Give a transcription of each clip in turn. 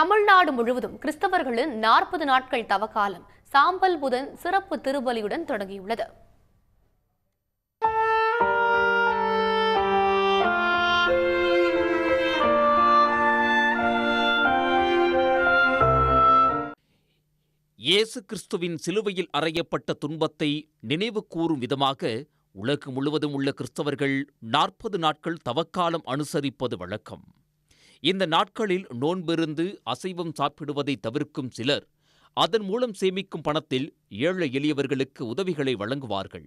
தமிழ்நாடு முழுவதும் கிறிஸ்தவர்களின் நாற்பது நாட்கள் தவக்காலம் சாம்பல் புதன் சிறப்பு திருபலியுடன் தொடங்கியுள்ளது. இயேசு கிறிஸ்துவின் சிலுவையில் அறையப்பட்ட துன்பத்தை நினைவு கூறும் விதமாக உலகு முழுவதும் உள்ள கிறிஸ்தவர்கள் நாற்பது நாட்கள் தவக்காலம் அனுசரிப்பது வழக்கம். இந்த நாட்களில் நோன்பிருந்து அசைவம் சாப்பிடுவதை தவிர்க்கும் சிலர் அதன் மூலம் சேமிக்கும் பணத்தில் ஏழை எளியவர்களுக்கு உதவிகளை வழங்குவார்கள்.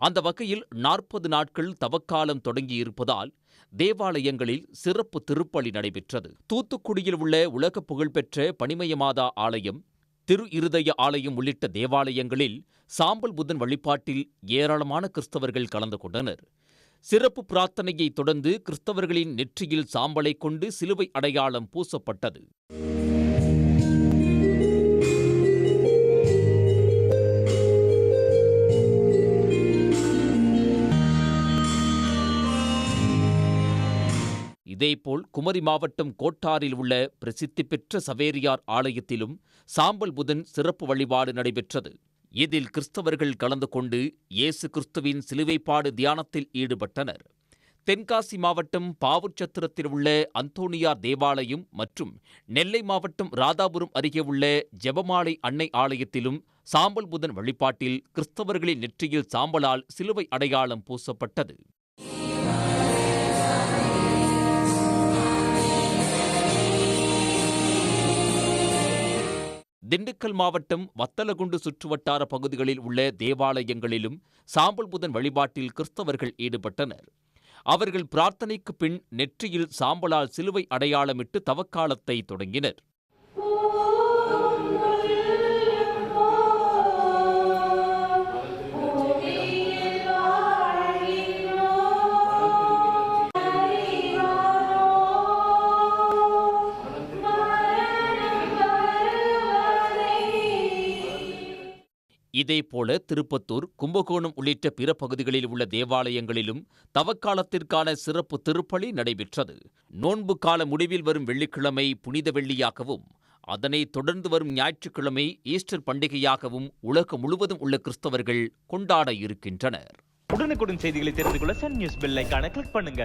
அந்த வகையில் நாற்பது நாட்கள் தவக்காலம் தொடங்கியிருப்பதால் தேவாலயங்களில் சிறப்பு திருப்பலி நடைபெற்றது. தூத்துக்குடியில் உள்ள உலக புகழ்பெற்ற பனிமயமாதா ஆலயம் திரு இருதய ஆலயம் உள்ளிட்ட தேவாலயங்களில் சாம்பல் புதன் வழிபாட்டில் ஏராளமான கிறிஸ்தவர்கள் கலந்து கொண்டனர். சிறப்பு பிரார்த்தனையை தொடர்ந்து கிறிஸ்தவர்களின் நெற்றியில் சாம்பலை கொண்டு சிலுவை அடையாளம் பூசப்பட்டது. இதேபோல் குமரி மாவட்டம் கோட்டாரில் உள்ள பிரசித்தி பெற்ற சவேரியார் ஆலயத்திலும் சாம்பல் புதன் சிறப்பு வழிபாடு நடைபெற்றது. இதில் கிறிஸ்தவர்கள் கலந்து கொண்டு இயேசு கிறிஸ்துவின் சிலுவைப்பாடு தியானத்தில் ஈடுபட்டனர். தென்காசி மாவட்டம் பாவூர்ச்சத்திரத்தில் உள்ள அந்தோனியார் தேவாலயம் மற்றும் நெல்லை மாவட்டம் ராதாபுரம் அருகே உள்ள ஜெபமாலை அன்னை ஆலயத்திலும் சாம்பல் புதன் வழிபாட்டில் கிறிஸ்தவர்களின் நெற்றியில் சாம்பலால் சிலுவை அடையாளம் பூசப்பட்டது. திண்டுக்கல் மாவட்டம் வத்தலகுண்டு சுற்றுவட்டார பகுதிகளில் உள்ள தேவாலயங்களிலும் சாம்பல் புதன் வழிபாட்டில் கிறிஸ்தவர்கள் ஈடுபட்டனர். அவர்கள் பிரார்த்தனைக்கு பின் நெற்றியில் சாம்பலால் சிலுவை அடையாளமிட்டு தவக்காலத்தை தொடங்கினர். இதேபோல திருப்பத்தூர் கும்பகோணம் உள்ளிட்ட பிற பகுதிகளில் உள்ள தேவாலயங்களிலும் தவக்காலத்திற்கான சிறப்பு திருப்பலி நடைபெற்றது. நோன்பு கால முடிவில் வரும் வெள்ளிக்கிழமை புனித வெள்ளியாகவும் அதனைத் தொடர்ந்து வரும் ஞாயிற்றுக்கிழமை ஈஸ்டர் பண்டிகையாகவும் உலகம் முழுவதும் உள்ள கிறிஸ்தவர்கள் கொண்டாட இருக்கின்றனர். உடனுக்குடன் செய்திகளை தெரிந்து கொள்ள சன் நியூஸ் பெல் கிளிக் பண்ணுங்க.